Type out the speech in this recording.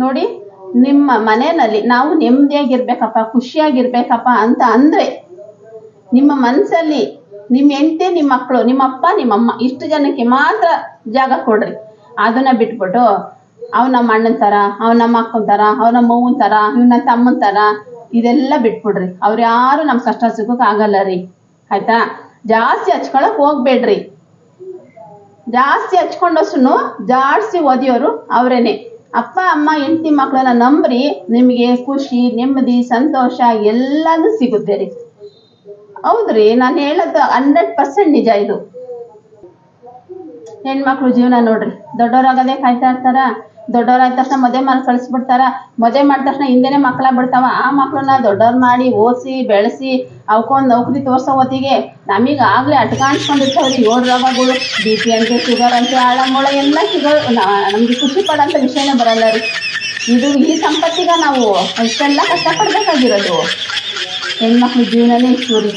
ನೋಡಿ, ನಿಮ್ಮ ಮನೆಯಲ್ಲಿ ನಾವು ನೆಮ್ಮದಿಯಾಗಿರ್ಬೇಕಪ್ಪ, ಖುಷಿಯಾಗಿರ್ಬೇಕಪ್ಪ ಅಂತ ಅಂದ್ರೆ, ನಿಮ್ಮ ಮನಸ್ಸಲ್ಲಿ ನಿಮ್ಮ ಹೆಂಡತಿ, ನಿಮ್ಮ ಮಕ್ಕಳು ನಿಮ್ಮ ಅಮ್ಮ, ಇಷ್ಟು ಜನಕ್ಕೆ ಮಾತ್ರ ಜಾಗ ಕೊಡ್ರಿ. ಅದನ್ನ ಬಿಟ್ಬಿಟ್ಟು, ಅವ್ ನಮ್ಮ ಅಣ್ಣನ ಥರ ಅವ್ ನಮ್ಮ ಅಕ್ಕನ ಥರ ಅವ್ ನಮ್ಮ ಅವ್ವನ ಥರ ಇವ್ ತಮ್ಮನ ಥರ ಇದೆಲ್ಲ ಬಿಟ್ಬಿಡ್ರಿ. ಅವ್ರು ಯಾರು ನಮ್ಮ ಕಷ್ಟ ಸುಖಕ್ಕೆ ಆಗಲ್ಲ ರೀ. ಆಯ್ತಾ? ಜಾಸ್ತಿ ಹಚ್ಕೊಳಕ್ ಹೋಗ್ಬೇಡ್ರಿ. ಜಾಸ್ತಿ ಹಚ್ಕೊಂಡಷ್ಟು ಜಾಸ್ತಿ ಓದಿಯೋರು ಅವರೇನೆ. ಅಪ್ಪ, ಅಮ್ಮ, ಹೆಂಡತಿ ಮಕ್ಕಳನ್ನ ನಂಬ್ರಿ, ನಿಮಗೆ ಖುಷಿ, ನೆಮ್ಮದಿ, ಸಂತೋಷ ಎಲ್ಲಾನು ಸಿಗುತ್ತೆ ರೀ. ಹೌದ್ರಿ, ನಾನು ಹೇಳೋದು ಹಂಡ್ರೆಡ್ ಪರ್ಸೆಂಟ್ ನಿಜ ಇದು. ಹೆಣ್ಮಕ್ಳು ಜೀವನ ನೋಡ್ರಿ ದೊಡ್ಡವರಾಗದೆ ಕಾಯ್ತಾ ಇರ್ತಾರ? ದೊಡ್ಡವರಾದ ತಕ್ಷಣ ಮದುವೆ ಮಾಡಿ ಕಳಿಸ್ಬಿಡ್ತಾರ. ಮದುವೆ ಮಾಡಿದ ತಕ್ಷಣ ಹಿಂದೆನೆ ಮಕ್ಕಳ ಬಿಡ್ತಾವ. ಆ ಮಕ್ಕಳನ್ನ ದೊಡ್ಡವ್ರು ಮಾಡಿ ಓದಿಸಿ, ಬೆಳೆಸಿ ಅವಕ್ಕೊಂದು ನೌಕರಿ ತೋರ್ಸೋ ಹೊತ್ತಿಗೆ ನಮಗೆ ಆಗ್ಲೇ ಅಟ್ಕಾಣಿಸ್ಕೊಂಡಿರ್ತಾವ್ರಿ ಏಳು ರೋಗಗಳು, ಬಿ ಪಿ ಅಂತೆ ಶುಗರ್ ಅಂತೆ ಆಳಮೂಳ ಎಲ್ಲ ಶುಗರ್ ನಮಗೆ ಖುಷಿ ಪಡೋಂಥ ವಿಷಯನೇ ಬರಲ್ಲ ರೀ. ಇದು ಈ ಸಂಪತ್ತಿಗ ನಾವು ಇಷ್ಟೆಲ್ಲ ಕಷ್ಟಪಡ್ಬೇಕಾಗಿರೋದು. ಹೆಣ್ಮಕ್ಳ ಜೀವನನೇ ಇಷ್ಟು ರೀ